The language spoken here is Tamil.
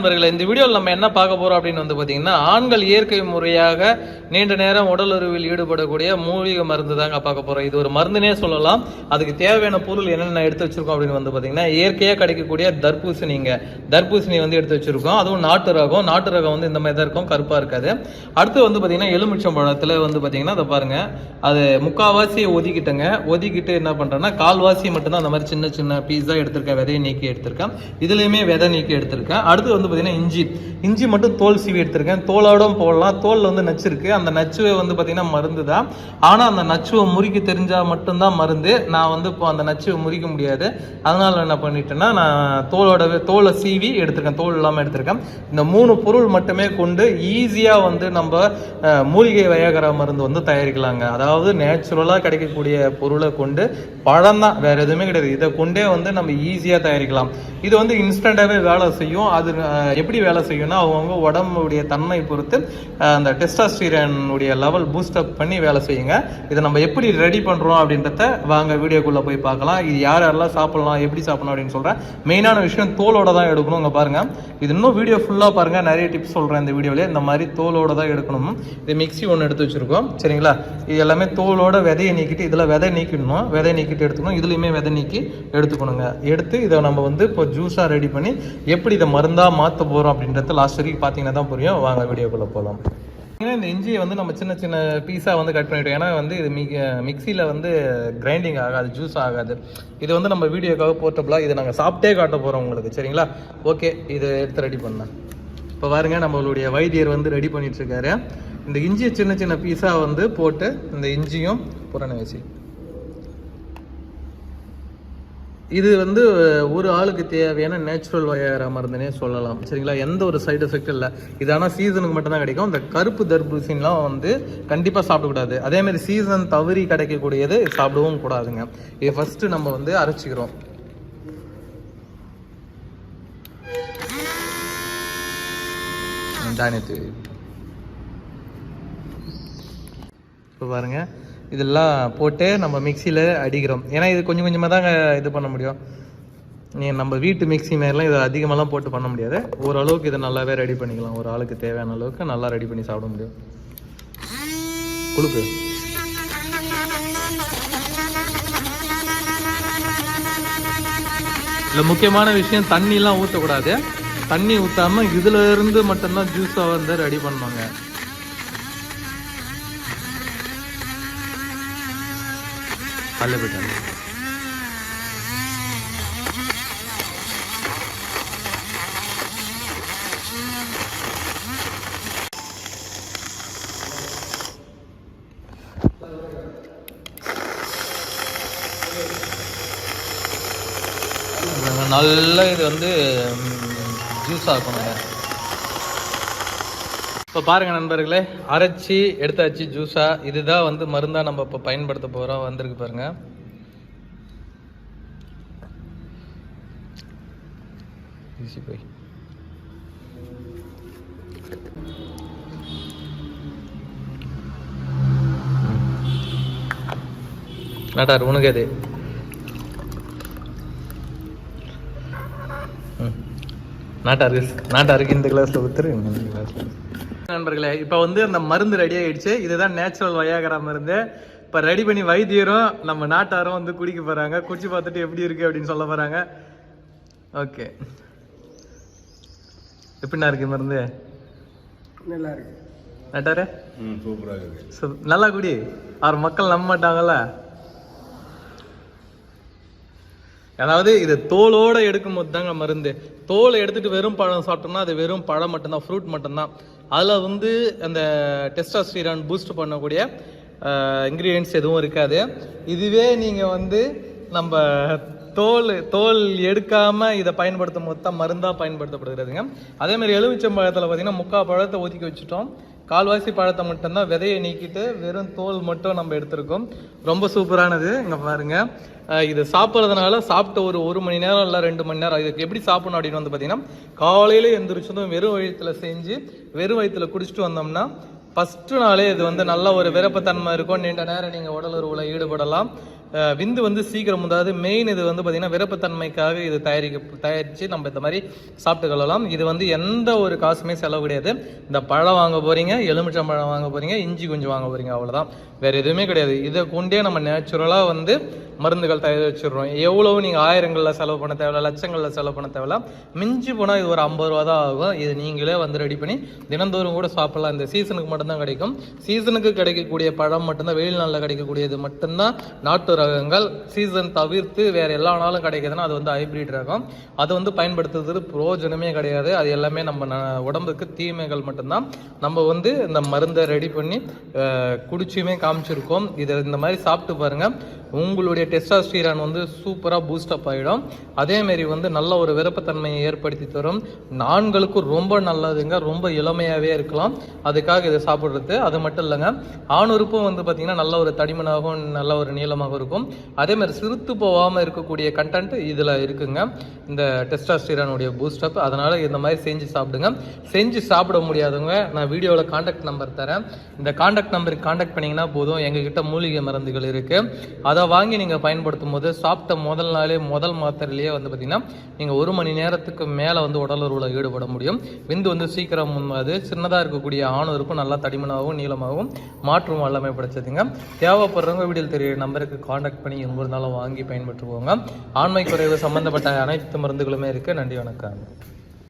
நண்பர்களே இந்த வீடியோவில் நம்ம என்ன பார்க்க போறோம் அப்படின்னு வந்து பார்த்தீங்கன்னா ஆண்கள் இயற்கை முறையாக நீண்ட நேரம் உடல் உறவில் ஈடுபடக்கூடிய மூலிகை மருந்து தாங்க பார்க்க போறோம். இது ஒரு மருந்துனே சொல்லலாம். அதுக்கு தேவையான பொருள் என்னென்ன எடுத்து வச்சிருக்கோம் அப்படின்னு வந்து பார்த்தீங்கன்னா இயற்கையாக கிடைக்கக்கூடிய தர்பூசணிங்க. தர்பூசணி வந்து எடுத்து வச்சிருக்கோம். அதுவும் நாட்டு ரகம். நாட்டு ரகம் வந்து இந்த மாதிரி தான் இருக்கும். கருப்பாக இருக்காது. அடுத்து வந்து பார்த்தீங்கன்னா எலுமிச்சம் பழத்தில் வந்து பார்த்தீங்கன்னா அதை பாருங்க. அது முக்கால்வாசி ஒதுக்கிட்டேங்க. ஒதுக்கிட்டு என்ன பண்ணுறேன்னா கால்வாசி மட்டும்தான் அந்த மாதிரி சின்ன சின்ன பீஸாக எடுத்திருக்கேன். விதையை நீக்கி எடுத்திருக்கேன். இதுலேயுமே விதை நீக்கி எடுத்திருக்கேன். அடுத்து வந்து பார்த்தீங்கன்னா இஞ்சி. இஞ்சி மட்டும் தோல் சீவி எடுத்திருக்கேன். தோலோடும் போடலாம். தோலில் வந்து நச்சு அந்த நச்சுவை வந்து பார்த்தீங்கன்னா மருந்து தான் ஆனால் அந்த நச்சுவை முறிக்க தெரிஞ்சால் மட்டும்தான் மருந்து. நான் வந்து இப்போ அந்த நச்சுவை முறிக்க முடியாது. அதனால் என்ன பண்ணிட்டேன்னா நான் தோலோட தோலை சீவி எடுத்திருக்கேன். தோல் இல்லாமல் எடுத்திருக்கேன். இந்த மூணு பொருள் மட்டுமே கொண்டு ஈஸியாக வந்து நம்ம மூலிகை வயகர மருந்து வந்து தயாரிக்கலாங்க. அதாவது நேச்சுரலாக கிடைக்கக்கூடிய பொருளை கொண்டு பழம் தான் வேறு எதுவுமே கிடையாது. இதை கொண்டே வந்து நம்ம ஈஸியாக தயாரிக்கலாம். இது வந்து இன்ஸ்டண்ட்டாகவே வேலை செய்யும். அது எப்படி வேலை செய்யும்னா அவங்கவுங்க உடம்புடைய தன்மை பொறுத்து அந்த டெஸ்டாஸ்டீரனுடைய லெவல் பூஸ்டப் பண்ணி வேலை செய்யுங்க. இதை நம்ம எப்படி ரெடி பண்ணுறோம் அப்படின்றத வாங்க வீடியோக்குள்ளே போய் பார்க்கலாம். இது யார் யாரெல்லாம் சாப்பிடலாம் எப்படி சாப்பிடணும் அப்படின்னு சொல்கிறேன் மெயினான விஷயம் தோலோட தான் எடுக்கணும் இங்கே பாருங்கள் இது இன்னும் வீடியோ ஃபுல்லாக பாருங்கள் நிறைய டிப்ஸ் சொல்கிறேன் இந்த வீடியோவில் இந்த மாதிரி தோலோட தான் எடுக்கணும். இது மிக்ஸி ஒன்று எடுத்து வச்சுருக்கோம். சரிங்களா? இது எல்லாமே தோலோட விதையை நீக்கிட்டு இதில் விதை நீக்கிடணும். விதை நீக்கிட்டு எடுத்துக்கணும். இதுலேயுமே விதை நீக்கி எடுத்துக்கணுங்க. எடுத்து இதை நம்ம வந்து இப்போ ஜூஸாக ரெடி பண்ணி எப்படி இதை மருந்தாக மாற்ற போகிறோம் அப்படின்றத லாஸ்ட் வரைக்கும் பார்த்தீங்கன்னா தான் புரியும். வாங்க வீடியோக்குள்ளே போகலாம் ஏன்னா இந்த இஞ்சியை வந்து நம்ம சின்ன சின்ன பீஸாக வந்து கட் பண்ணிட்டோம். ஏன்னா வந்து இது மிக் மிக்சியில் வந்து கிரைண்டிங் ஆகாது ஜூஸ் ஆகாது. இது வந்து நம்ம வீடியோக்காக போர்ட்டபுளாக இதை நாங்கள் சாப்பிட்டே காட்ட போகிறோம் உங்களுக்கு. சரிங்களா? ஓகே இதை எடுத்து ரெடி பண்ணேன் இப்போ பாருங்க நம்மளுடைய வைத்தியர் வந்து ரெடி பண்ணிட்டுருக்காரு இந்த இஞ்சியை சின்ன சின்ன பீஸாக வந்து போட்டு இந்த இஞ்சியும் புறணை இது வந்து ஒரு ஆளுக்கு தேவையான நேச்சுரல் வயர மருந்துனே சொல்லலாம். சரிங்களா? எந்த ஒரு சைடு எஃபெக்ட் இல்லை. இது ஆனால் சீசனுக்கு மட்டும்தான் கிடைக்கும். இந்த கருப்பு தர்பூசணிலாம் வந்து கண்டிப்பாக சாப்பிடக்கூடாது. அதே மாதிரி சீசன் தவறி கிடைக்கக்கூடியது சாப்பிடவும் கூடாதுங்க. இதை ஃபஸ்ட்டு நம்ம வந்து அரைச்சிக்கிறோம். தானியத்து இப்போ பாருங்கள் இதெல்லாம் போட்டு நம்ம மிக்சியில் அடிக்கிறோம். ஏன்னா இது கொஞ்சம் கொஞ்சமாக தாங்க இது பண்ண முடியும். நீ நம்ம வீட்டு மிக்ஸி மாதிரிலாம் இதை அதிகமாகலாம் போட்டு பண்ண முடியாது. ஓரளவுக்கு இதை நல்லாவே ரெடி பண்ணிக்கலாம். ஒரு ஆளுக்கு தேவையான அளவுக்கு நல்லா ரெடி பண்ணி சாப்பிட முடியும். குளுக்கு இதில் முக்கியமான விஷயம் தண்ணிலாம் ஊற்றக்கூடாது தண்ணி ஊற்றாம இதில் இருந்து மட்டும்தான் ஜூஸாக வந்து ரெடி பண்ணுவாங்க. அல்ல போயிட்டாங்க நல்லா இது வந்து ஜூஸ் ஆக்கணுங்க இப்போ பாருங்கள் நண்பர்களே அரைச்சி எடுத்தாச்சு ஜூஸாக இதுதான் வந்து மருந்தாக நம்ம இப்போ பயன்படுத்த போகிறோம் வந்திருக்கு பாருங்க. ஈஸி போய். நாட்டார் உனக்கு அது? ம். நாட்டாருக்கு நாட்டாருக்கு இந்த கிளாஸ்ல ஊத்துரு இந்த கிளாஸ்ல நண்பர்களே இப்போ வந்து அந்த மருந்து ரெடி ஆயிடுச்சு. இதுதான் நேச்சுரல் வயாகரா மருந்து. இப்போ ரெடி பண்ணி வைத்தியரும் நம்ம நாட்டாரும் வந்து குடிக்க போறாங்க. குடிச்சு பார்த்துட்டு எப்படி இருக்கு அப்படின்னு சொல்ல போறாங்க. ஓகே எப்படிண்ணா இருக்கு மருந்து? நல்லா இருக்கு. நாட்டாரு? ம் சூப்பராக இருக்கு. சு- நல்லா குடி. அவர் மக்கள் நம்ப மாட்டாங்கல்ல? அதாவது இது தோலோடு எடுக்கும் போது தாங்க மருந்து. தோலை எடுத்துட்டு வெறும் பழம் சாப்பிட்டோம்னா அது வெறும் பழம் மட்டும்தான் ஃப்ரூட் மட்டும்தான். அதில் வந்து அந்த டெஸ்டாஸ்டீரான் பூஸ்ட் பண்ணக்கூடிய இன்க்ரீடியன்ஸ் எதுவும் இருக்காது. இதுவே நீங்கள் வந்து நம்ம தோல் தோல் எடுக்காமல் இதை பயன்படுத்தும் போது தான் மருந்தாக பயன்படுத்தப்படுகிறதுங்க அதேமாதிரி எலுமிச்சம்பழத்தில் பார்த்தீங்கன்னா முக்கால் பழத்தை ஒதுக்கி வச்சுட்டோம். கால்வாசி பழத்தை மட்டும்தான் விதையை நீக்கிட்டு வெறும் தோல் மட்டும் நம்ம எடுத்திருக்கோம். ரொம்ப சூப்பரானது. இங்கே பாருங்க. இது சாப்பிட்றதுனால சாப்பிட்ட ஒரு ஒரு மணி நேரம் இல்லை ரெண்டு மணி நேரம். இதுக்கு எப்படி சாப்பிடணும் அப்படின்னு வந்து பார்த்தீங்கன்னா காலையில் எந்திரிச்சதும் வெறும் வயிற்றுல செஞ்சு வெறும் வயிற்றுல குடிச்சிட்டு வந்தோம்னா ஃபஸ்ட்டு நாளே இது வந்து நல்ல ஒரு விருப்பத்தன்மை இருக்கும். நீண்ட நேரம் நீங்கள் உடல் ஈடுபடலாம். விந்து வந்து சீக்கிரம் அதாவது மெயின் இது வந்து பார்த்தீங்கன்னா விருப்பத்தன்மைக்காக இது தயாரிக்க தயாரித்து நம்ம இந்த மாதிரி சாப்பிட்டு கொள்ளலாம். இது வந்து எந்த ஒரு காசுமே செலவு கிடையாது. இந்த பழம் வாங்க போகிறீங்க எலுமிச்சம் பழம் வாங்க போகிறீங்க இஞ்சி குஞ்சு வாங்க போகிறீங்க அவ்வளோதான் வேறு எதுவுமே கிடையாது. இதை கொண்டே நம்ம நேச்சுரலாக வந்து மருந்துகள் தயாரிச்சிடுறோம் எவ்வளோ நீங்கள் ஆயிரங்களில் செலவு பண்ண தேவையில்ல லட்சங்களில் செலவு பண்ண தேவையில்ல. மிஞ்சி போனால் இது ஒரு ஐம்பது ரூபா தான் ஆகும். இது நீங்களே வந்து ரெடி பண்ணி தினந்தோறும் கூட சாப்பிடலாம். இந்த சீசனுக்கு மட்டும்தான் கிடைக்கும். சீசனுக்கு கிடைக்கக்கூடிய பழம் மட்டும்தான் வெயில் நாளில் கிடைக்கக்கூடியது மட்டும்தான். நாட்டு ரகங்கள் சீசன் தவிர்த்து வேறு எல்லா நாளும் கிடைக்குதுன்னா அது வந்து ஹைப்ரிட் ரகம் அதை வந்து பயன்படுத்துறது பிரயோஜனமே கிடையாது. அது எல்லாமே நம்ம உடம்புக்கு தீமைகள் மட்டும்தான். நம்ம வந்து இந்த மருந்தை ரெடி பண்ணி அஹ், குடிச்சுமே காமிச்சிருக்கோம். இதை இந்த மாதிரி சாப்பிட்டு பாருங்கள் உங்களுடைய டெஸ்டாஸ்டீரான் வந்து சூப்பராக பூஸ்டப் ஆகிடும் அதேமாரி வந்து நல்ல ஒரு விருப்பத்தன்மையை ஏற்படுத்தி தரும். ஆண்களுக்கும் ரொம்ப நல்லதுங்க. ரொம்ப இளமையாகவே இருக்கலாம். அதுக்காக இதை சாப்பிட்றது. அது மட்டும் இல்லைங்க. ஆணுறுப்பும் வந்து பார்த்திங்கன்னா நல்ல ஒரு தடிமனாகவும் நல்ல ஒரு நீளமாகவும் இருக்கும். அதேமாதிரி சிறுத்து போகாமல் இருக்கக்கூடிய கண்டென்ட் இதில் இருக்குங்க. இந்த டெஸ்டாஸ்டீரானுடைய பூஸ்டப் அதனால் இந்த மாதிரி செஞ்சு சாப்பிடுங்க. செஞ்சு சாப்பிட முடியாதவங்க நான் வீடியோவில் காண்டாக்ட் நம்பர் தரேன். இந்த காண்டாக்ட் நம்பருக்கு காண்டாக்ட் பண்ணிங்கன்னா போதும். எங்ககிட்ட மூலிகை மருந்துகள் இருக்குது அதை வாங்கி நீங்கள் பயன்படுத்தும் போது சாப்பிட்ட முதல் நாளே முதல் மாத்திரையிலேயே வந்து பார்த்திங்கன்னா நீங்கள் ஒரு மணி நேரத்துக்கு மேலே வந்து உடல் ஈடுபட முடியும். விந்து வந்து சீக்கிரம் அது சின்னதாக இருக்கக்கூடிய ஆணுறுப்பு நல்லா தடிமனாகவும் நீளமாகவும் மாற்றும் வல்லமை படைச்சதுங்க. தேவைப்படுறவங்க வீடியோவில் தெரிய நம்பருக்கு காண்டாக்ட் பண்ணி எங்கே இருந்தாலும் வாங்கி பயன்பெற்றுக்கோங்க. ஆண்மை குறைவு சம்மந்தப்பட்ட அனைத்து மருந்துகளுமே இருக்குது நன்றி வணக்கம்.